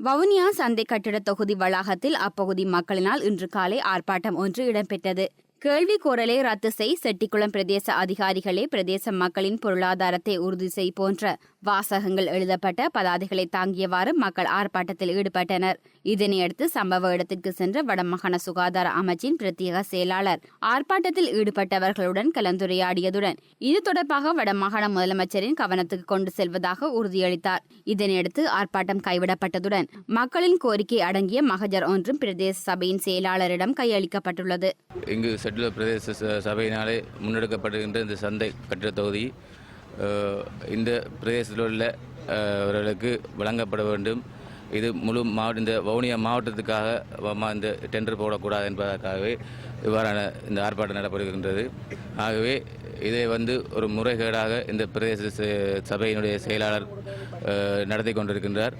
வவுனியா சந்தை கட்டிட தொகுதி வளாகத்தில் அப்பகுதி மக்களினால் இன்று காலை ஆர்ப்பாட்டம் ஒன்று இடம்பெற்றது. கேள்வி கோரலை ரத்து செய் செட்டிக்குளம் பிரதேச அதிகாரிகளே பிரதேச மக்களின் பொருளாதாரத்தை உறுதி செய் போன்ற வாசகங்கள் எழுதப்பட்ட பதாதைகளை தாங்கியவாறு மக்கள் ஆர்ப்பாட்டத்தில் ஈடுபட்டனர். இதனையடுத்து சம்பவ இடத்திற்கு சென்ற வடமாகாண சுகாதார அமைச்சின் பிரத்யேக செயலாளர் ஆர்ப்பாட்டத்தில் ஈடுபட்டவர்களுடன் கலந்துரையாடியதுடன் இது தொடர்பாக வடமாகாண முதலமைச்சரின் கவனத்துக்கு கொண்டு செல்வதாக உறுதியளித்தார். இதனையடுத்து ஆர்ப்பாட்டம் கைவிடப்பட்டதுடன் மக்களின் கோரிக்கை அடங்கிய மகஜர் ஒன்றும் பிரதேச சபையின் செயலாளரிடம் கையளிக்கப்பட்டுள்ளது. இங்கு செட்டில் பிரதேச சபையினாலே முன்னெடுக்கப்படுகின்ற இந்த சந்தை கட்டிட தொகுதி இந்த பிரதேசத்தில் உள்ள அவர்களுக்கு வழங்கப்பட வேண்டும். இது முழு மாவட்ட இந்த வவுனியா மாவட்டத்துக்காக இந்த டெண்டர் போடக்கூடாது என்பதற்காகவே இவ்வாறான இந்த ஆர்ப்பாட்டம் நடைபெறுகின்றது ஆகவே இதை வந்து ஒரு முறைகேடாக இந்த பிரதேச சபையினுடைய செயலாளர் நடத்தி கொண்டிருக்கின்றார்.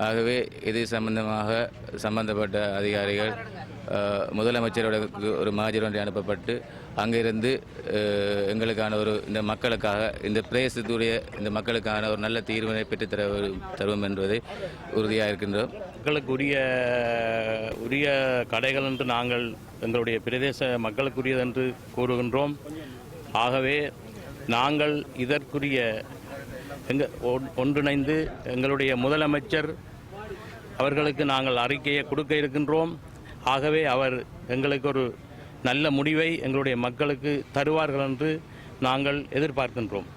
ஆகவே இது சம்பந்தமாக சம்பந்தப்பட்ட அதிகாரிகள் முதலமைச்சரோட ஒரு மாஜர் ஒன்றை அனுப்பப்பட்டு அங்கிருந்து எங்களுக்கான ஒரு இந்த மக்களுக்காக இந்த பிரதேசத்துடைய இந்த மக்களுக்கான ஒரு நல்ல தீர்வினை பெற்றுத்தர தருவோம் என்பதை உறுதியாக இருக்கின்றோம். மக்களுக்கு உரிய உரிய கடைகள் என்று நாங்கள் எங்களுடைய பிரதேச மக்களுக்குரியது என்று கூறுகின்றோம். ஆகவே நாங்கள் இதற்குரிய எங்க ஒன்- ஒன்றிணைந்து எங்களுடைய முதலமைச்சர் அவர்களுக்கு நாங்கள் அறிக்கையை கொடுக்க இருக்கின்றோம். ஆகவே அவர் எங்களுக்கு ஒரு நல்ல முடிவை எங்களுடைய மக்களுக்கு தருவார்கள் என்று நாங்கள் எதிர்பார்க்கின்றோம்.